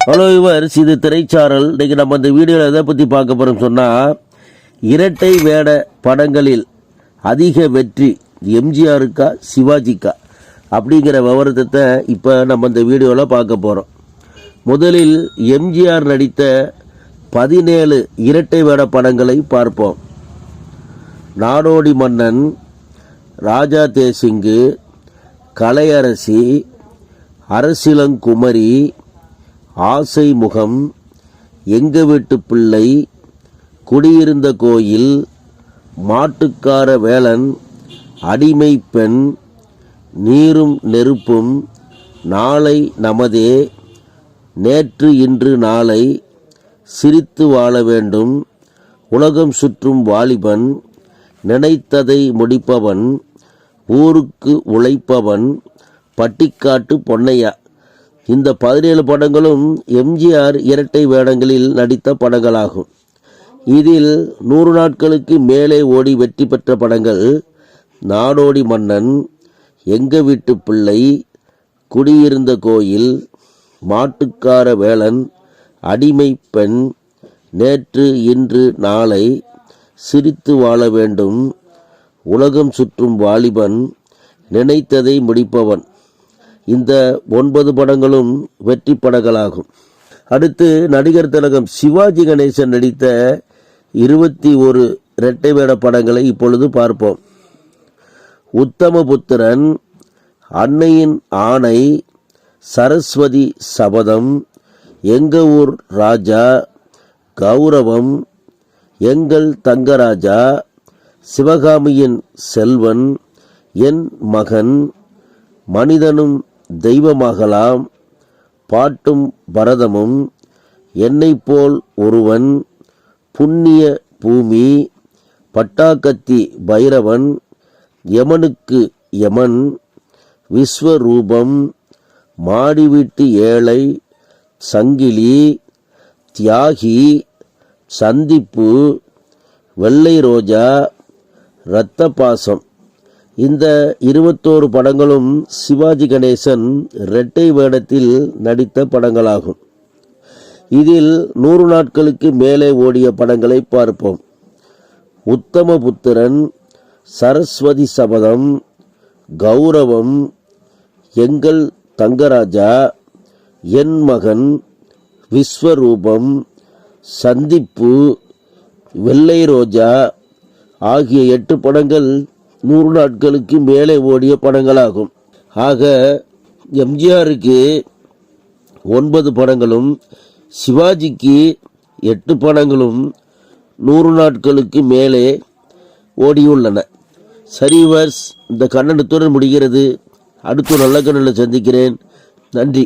Hello இவர்ஸ் இது திரைச்சாரல். இன்றைக்கி நம்ம இந்த வீடியோவில் எதை பற்றி பார்க்க போகிறோம் சொன்னால் இரட்டை வேட படங்களில் அதிக வெற்றி எம்ஜிஆருக்கா சிவாஜிக்கா அப்படிங்கிற விவரத்தை இப்போ நம்ம இந்த வீடியோவில் பார்க்க போகிறோம் முதலில் எம்ஜிஆர் நடித்த பதினேழு இரட்டை வேட படங்களை பார்ப்போம். நாடோடி மன்னன் ராஜா தேசிங்கு கலையரசி அரசிலங்குமரி ஆசை முகம் எங்க வீட்டு பிள்ளை குடியிருந்த கோயில் மாட்டுக்கார வேலன் அடிமை பெண் நீரும் நெருப்பும் நாளை நமதே. நேற்று இன்று நாளை சிரித்து வாழ வேண்டும். உலகம் சுற்றும் வாலிபன் நினைத்ததை முடிப்பவன் ஊருக்கு உழைப்பவன் பட்டிக்காட்டு பொன்னையா இந்த பதினேழு படங்களும் எம்ஜிஆர் இரட்டை வேடங்களில் நடித்த படங்களாகும். இதில் நூறு நாட்களுக்கு மேலே ஓடி வெற்றி பெற்ற படங்கள் நாடோடி மன்னன் எங்க வீட்டு பிள்ளை குடியிருந்த கோயில் மாட்டுக்கார வேளன் அடிமை பெண் நேற்று இன்று நாளை சிரித்து வாழ வேண்டும் உலகம் சுற்றும் வாலிபன் நினைத்ததை முடிப்பவன். இந்த ஒன்பது படங்களும் வெற்றி படங்களாகும். அடுத்து நடிகர் திலகம் சிவாஜி கணேசன் நடித்த இருபத்தி ஒரு இரட்டை வேட படங்களை இப்பொழுது பார்ப்போம். உத்தமபுத்திரன் அன்னையின் ஆணை சரஸ்வதி சபதம் எங்க ஊர் ராஜா கௌரவம் எங்கள் தங்கராஜா சிவகாமியின் செல்வன் என் மகன் மனிதனும் தெய்வமாகலாம். பாட்டும் பரதமும் என்னைப் போல் ஒருவன் புண்ணிய பூமி பட்டாக்கத்தி பைரவன் யமனுக்கு யமன் விஸ்வரூபம் மாடி வீட்டு ஏழை சங்கிலி தியாகி சந்திப்பு வெள்ளை ரோஜா இரத்த பாசம் இந்த இருபத்தோரு படங்களும் சிவாஜி கணேசன் இரட்டை வேடத்தில் நடித்த படங்களாகும். இதில் நூறு நாட்களுக்கு மேலே ஓடிய படங்களை பார்ப்போம். உத்தமபுத்திரன் சரஸ்வதி சபதம் கௌரவம் எங்கள் தங்கராஜா என் மகன் விஸ்வரூபம் சந்திப்பு வெள்ளை ரோஜா ஆகிய எட்டு படங்கள் நூறு நாட்களுக்கு மேலே ஓடிய படங்களாகும். ஆக எம்ஜிஆருக்கு ஒன்பது படங்களும் சிவாஜிக்கு எட்டு படங்களும் நூறு நாட்களுக்கு மேலே ஓடியுள்ளன. சரிவர்ஸ் இந்த கண்ணனத்துடன் முடிகிறது. அடுத்து நல்ல கண்ணில் சந்திக்கிறேன். நன்றி.